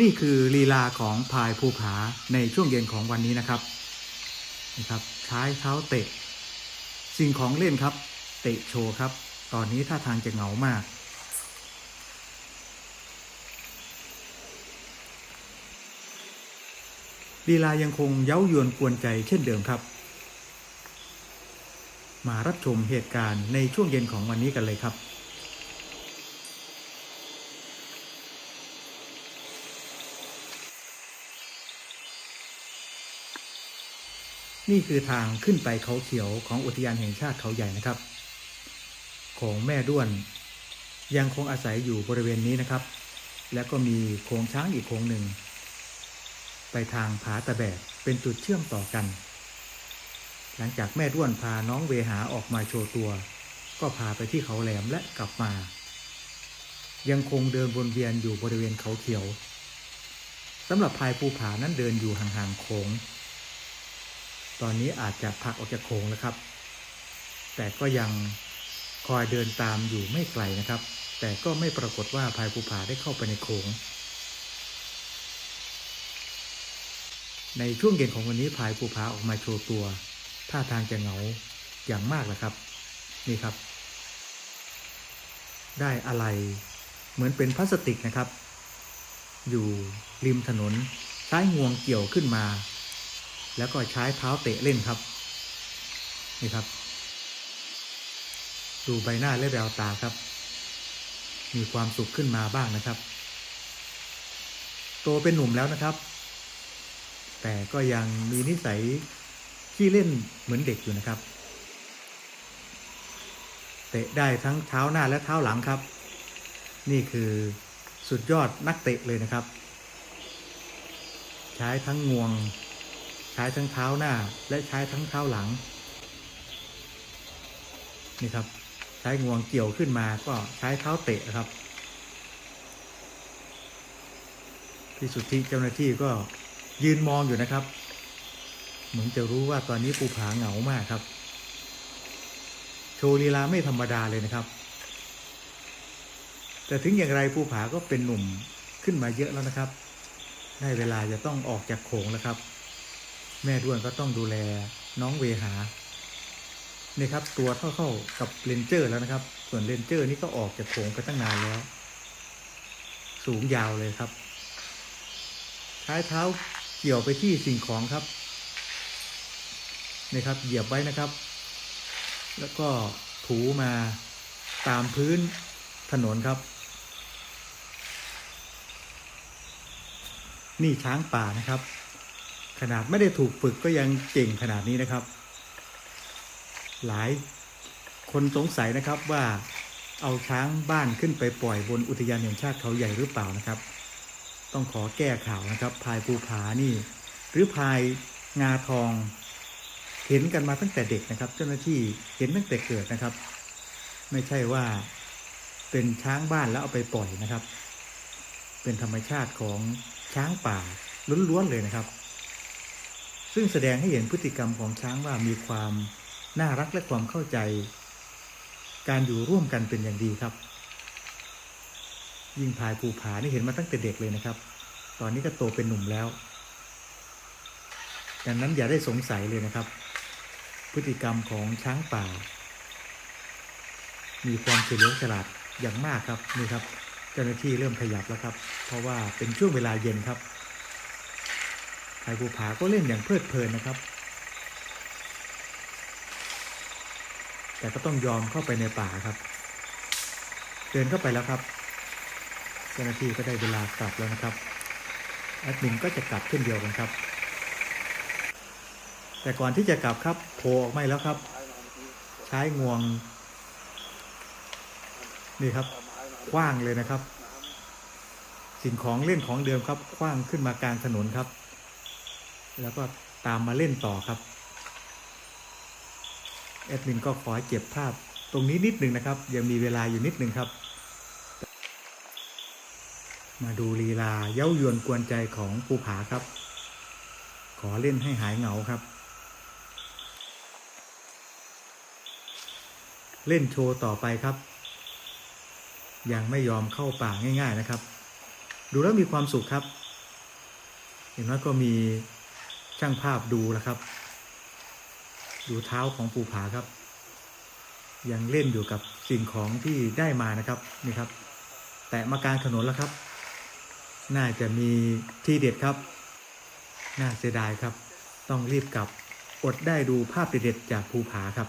นี่คือลีลาของพายภูผาในช่วงเย็นของวันนี้นะครับนะครับใช้เท้าเตะ สิ่งของเล่นครับ เตะโชว์ครับ ตอนนี้ท่าทางจะเหงามาก ลีลายังคงเย้ายวนกวนใจเช่นเดิมครับ มารับชมเหตุการณ์ในช่วงเย็นของวันนี้กันเลยครับ นี่คือทางขึ้นไปเขาเขียวของอุทยานแห่งชาติเขาใหญ่นะครับ ของแม่ด้วน ยังคงอาศัยอยู่บริเวณนี้นะครับ แล้วก็มีโขงช้างอีกโขงหนึ่ง ไปทางผาตะแบกเป็นจุดเชื่อมต่อกัน หลังจากแม่ด้วนพาน้องเวหาออกมาโชว์ตัว ก็พาไปที่เขาแหลมและกลับมา ยังคงเดินวนเวียนอยู่บริเวณเขาเขียวสำหรับพายภูผานั้นเดินอยู่ห่างๆโขง ตอนนี้อาจจะพักออกจากโขงแล้วครับ แต่ก็ยังคอยเดินตามอยู่ไม่ไกลนะครับ แต่ก็ไม่ปรากฏว่าพายภูผาได้เข้าไปในโขง ในช่วงเย็นของวันนี้พายภูผาออกมาโชว์ตัว ท่าทางจะเหงาอย่างมากแหละครับ นี่ครับ ได้อะไรเหมือนเป็นพลาสติกนะครับ อยู่ริมถนนใช้งวงเกี่ยวขึ้นมา แล้วก็ใช้เท้าเตะเล่นครับ นี่ครับ ดูใบหน้าและแววตาครับ มีความสุขขึ้นมาบ้างนะครับ โตเป็นหนุ่มแล้วนะครับ แต่ก็ยังมีนิสัยขี้เล่นเหมือนเด็กอยู่นะครับ เตะได้ทั้งเท้าหน้าและเท้าหลังครับ นี่คือสุดยอดนักเตะเลยนะครับ ใช้ทั้งงวง ใช้ทั้งเท้าหน้า และใช้ทั้งเท้าหลัง นี่ครับ ใช้งวงเกี่ยวขึ้นมาก็ใช้เท้าเตะครับพี่สุทธิเจ้าหน้าที่ก็ยืนมองอยู่นะครับ เหมือนจะรู้ว่าตอนนี้ภูผาเหงามากครับ โชว์ลีลาไม่ธรรมดาเลยนะครับ แต่ถึงอย่างไรภูผาก็เป็นหนุ่มขึ้นมาเยอะแล้วนะครับ ได้เวลาจะต้องออกจากโขงแล้วครับ แม่ด้วนก็ต้องดูแลน้องเวหานี่ครับตัวเท่าๆกับเลนเจอร์แล้วนะครับ ส่วนเลนเจอร์นี่ก็ออกจากโขงไปตั้งนานแล้ว สูงยาวเลยครับใช้เท้าเกี่ยวไปที่สิ่งของครับนี่ครับ เหยียบไว้นะครับ แล้วก็ถูมาตามพื้นถนนครับ นี่ช้างป่านะครับ ขนาดไม่ได้ถูกฝึกก็ยังเก่งขนาดนี้นะครับ หลายคนสงสัยนะครับว่าเอาช้างบ้านขึ้นไปปล่อยบนอุทยานแห่งชาติเขาใหญ่หรือเปล่านะครับ ต้องขอแก้ข่าวนะครับ พายภูผานี่ หรือพายงาทอง เห็นกันมาตั้งแต่เด็กนะครับ เจ้าหน้าที่เห็นตั้งแต่เกิดนะครับ ไม่ใช่ว่าเป็นช้างบ้านแล้วเอาไปปล่อยนะครับ เป็นธรรมชาติของช้างป่าล้วนๆเลยนะครับ ซึ่งแสดงให้เห็นพฤติกรรมของช้างว่ามีความน่ารักและความเข้าใจ การอยู่ร่วมกันเป็นอย่างดีครับ ยิ่งพายภูผานี่เห็นมาตั้งแต่เด็กเลยนะครับ ตอนนี้ก็โตเป็นหนุ่มแล้วดังนั้นอย่าได้สงสัยเลยนะครับ พฤติกรรมของช้างป่า มีความเฉลียวฉลาดอย่างมากครับนี่ครับ เจ้าหน้าที่เริ่มขยับแล้วครับ เพราะว่าเป็นช่วงเวลาเย็นครับ พายภูผาก็เล่นอย่างเพลิดเพลินนะครับ แต่ก็ต้องยอมเข้าไปในป่าครับ เดินเข้าไปแล้วครับ เจ้าหน้าที่ก็ได้เวลากลับแล้วนะครับ แอดมินก็จะกลับเช่นเดียวกันครับ แต่ก่อนที่จะกลับครับโผล่ออกมาแล้วครับ ใช้งวง นี่ครับคว้างเลยนะครับ สิ่งของเล่นของเดิมครับ คว้างขึ้นมากลางถนนครับ แล้วก็ตามมาเล่นต่อครับแอดมินก็ขอเก็บภาพตรงนี้นิดหนึ่งนะครับ ยังมีเวลาอยู่นิดหนึ่งครับ มาดูลีลาเย้ายวนกวนใจของภูผาครับ ขอเล่นให้หายเหงาครับ เล่นโชว์ต่อไปครับ ยังไม่ยอมเข้าป่าง่าย ๆนะครับ ดูแล้วมีความสุขครับอย่างน้อยก็มี ช่างภาพดูแลครับ ดูเท้าของภูผาครับ ยังเล่นอยู่กับสิ่งของที่ได้มานะครับนี่ครับ แตะมากลางถนนแล้วครับ น่าจะมีที่เด็ดครับ น่าเสียดายครับ ต้องรีบกลับอดได้ดูภาพเด็ดๆจากภูผาครับ